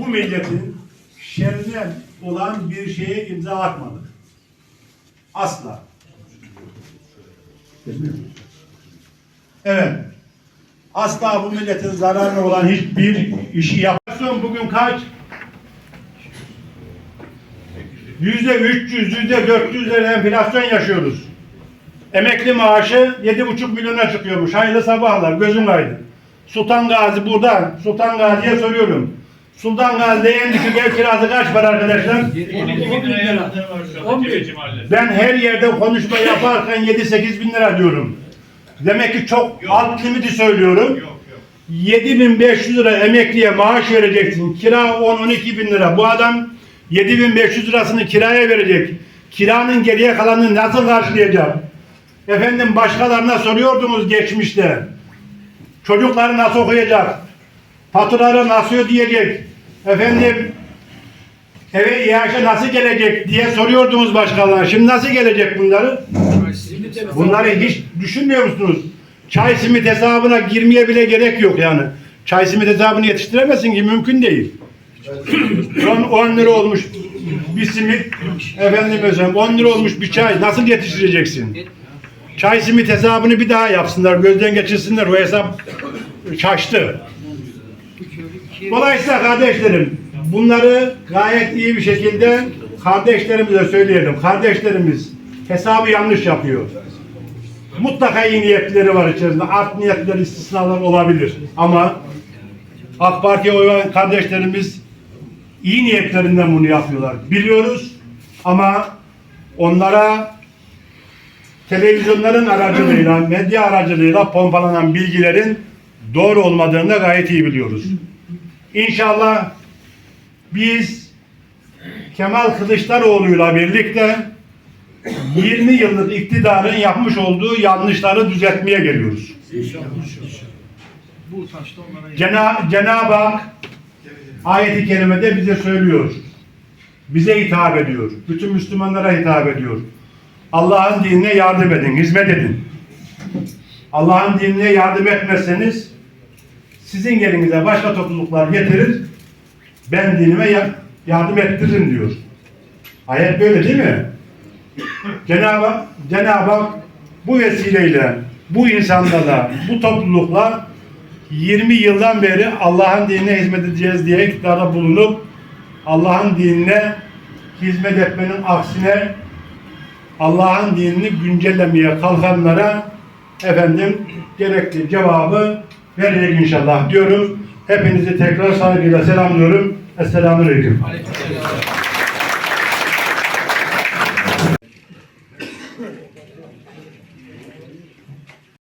bu milletin şerrine olan bir şeye imza atmadık. Asla. Evet. Asla bu milletin zararına olan hiçbir işi yapmasın. Bugün kaç? Yüzde 300, yüzde 400 lira enflasyon yaşıyoruz. Emekli maaşı yedi buçuk milyona çıkıyormuş. Hayırlı sabahlar, gözüm aydın. Sultan Gazi burada. Sultan Gazi'ye soruyorum. Sultan Gazi'de en düşük ev kirası kaç para arkadaşlar? 12 bin lira yaptığım var şu anda 11. Cebeci Mahallesi. Ben her yerde konuşma yaparken 7-8 bin lira diyorum. Demek ki çok Yok. alt limiti söylüyorum. Yok yok. 7500 lira emekliye maaş vereceksin. Kira 10-12 bin lira. Bu adam 7500 lirasını kiraya verecek. Kiranın geriye kalanını nasıl karşılayacak? Efendim başkalarına soruyordunuz geçmişte. Çocukları nasıl okuyacak? Faturaları nasıl ödeyecek? Efendim eve iaşe nasıl gelecek diye soruyordunuz başkalarına. Şimdi nasıl gelecek bunları? Bunları hiç düşünmüyor musunuz? Çay simit hesabına girmeye bile gerek yok yani. Çay simit hesabını yetiştiremezsin ki mümkün değil. 10, 10 lira olmuş bir simit efendim mesela 10 lira olmuş bir çay nasıl yetiştireceksin? Çay simit hesabını bir daha yapsınlar gözden geçirsinler o hesap şaştı. Dolayısıyla kardeşlerim bunları gayet iyi bir şekilde kardeşlerimize söyleyelim. Kardeşlerimiz hesabı yanlış yapıyor. Mutlaka iyi niyetleri var içerisinde. Art niyetler istisnalar olabilir. Ama AK Parti'ye oy veren kardeşlerimiz iyi niyetlerinden bunu yapıyorlar. Biliyoruz ama onlara televizyonların aracılığıyla, medya aracılığıyla pompalanan bilgilerin doğru olmadığını da gayet iyi biliyoruz. İnşallah biz Kemal Kılıçdaroğlu'yla birlikte 20 yıllık iktidarın yapmış olduğu yanlışları düzeltmeye geliyoruz. Bu taşta onlara Cena Cenab-ı Hak ayeti kerimede bize söylüyor. Bize hitap ediyor. Bütün Müslümanlara hitap ediyor. Allah'ın dinine yardım edin, hizmet edin. Allah'ın dinine yardım etmezseniz sizin yerinize başka topluluklar getirir. Ben dinime ya- yardım ettiririm diyor. Ayet böyle değil mi? Cenab-ı Cenab-ı Hak bu vesileyle bu insanlarla, bu toplulukla 20 yıldan beri Allah'ın dinine hizmet edeceğiz diye iktidarda bulunup Allah'ın dinine hizmet etmenin aksine Allah'ın dinini güncellemeye kalkanlara efendim gerekli cevabı verecek inşallah diyorum. Hepinizi tekrar saygıyla selamlıyorum. Esselamu Aleyküm.